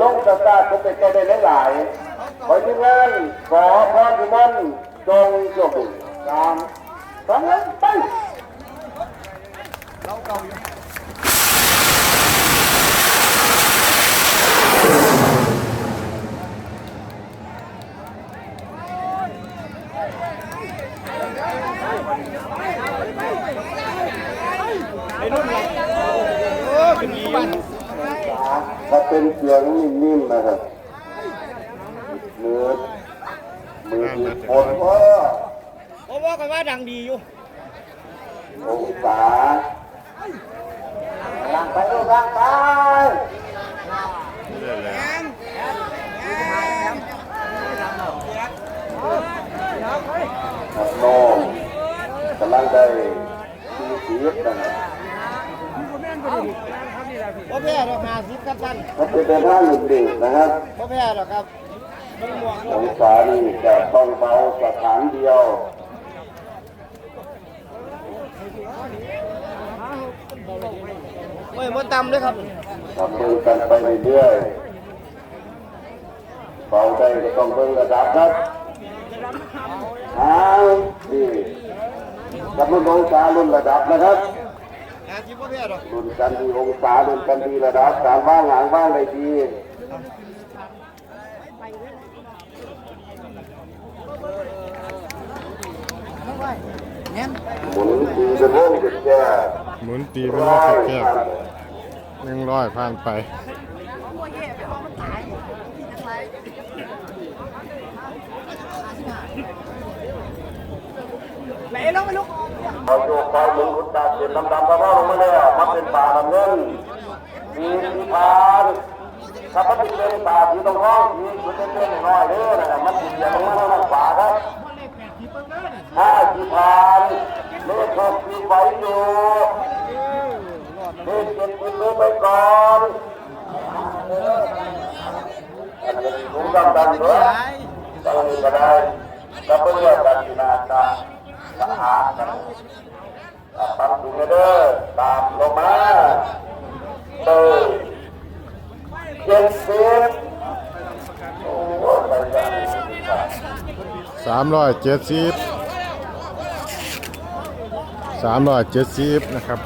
ลงสตาร์ทเป็นใจได้หลายๆขอทีมงานขอพรทุกท่านจงโชคดีสามสองหนึ่งไป ถ้าเป็นเสียงนิ่มๆนะครับมือมือมีผลเพราะเพราะว่ากันว่าดังดีอยู่องศาล่างไปลูกล่างไปครับโน้มกำลังได้ชีวิตนะครับ พ่อแพ้ดอกหา สิบครับท่านถ้าเป็นเดินทางหนึ่งๆนะครับพ่อแพ้ดอกครับมันม่วงองศานี่จะต้องเบาสถานเดียวไม่มดดำด้วยครับทำมือกันไปเรื่อยๆเบาใจก็ต้องเบิ่งระดับครับอ้าวนี่กับรุ่นองศารุ่นระดับนะครับหาสิบพ่อแพ้ ดอกรุ่นกันดีองศารุ่นกันดีระดับการว่างหางว่างได้ดีหมุนดีเป็นวงจุดแก่หมุนตีเป็นรอบแคบๆหนึ่งร้อยผ่านไป เอาโยกไปหมุนขุนตาเสียนดำๆกระเพาะลงมาเลยมันเป็นป่าน้ำเงินมีสีพานถ้ามันเป็นป่าสีตรงห้องสีขุนเต้นๆน้อยๆเลยนะมันติดอย่างลงมาทางป่าครับห้าสีพานเลขหกสีไฟอยู่เลขเจ็ดสีมือไปก่อนถุงดำๆด้วยตรงนี้ก็ได้ก็เพื่อกันที่นาตา สะอาดกันปั๊บดูเด้อตามลงมาเติมเจ็ดสิบโอ้ยไปกันสามร้อยเจ็ดสิบสามร้อยเจ็ดสิบนะครับ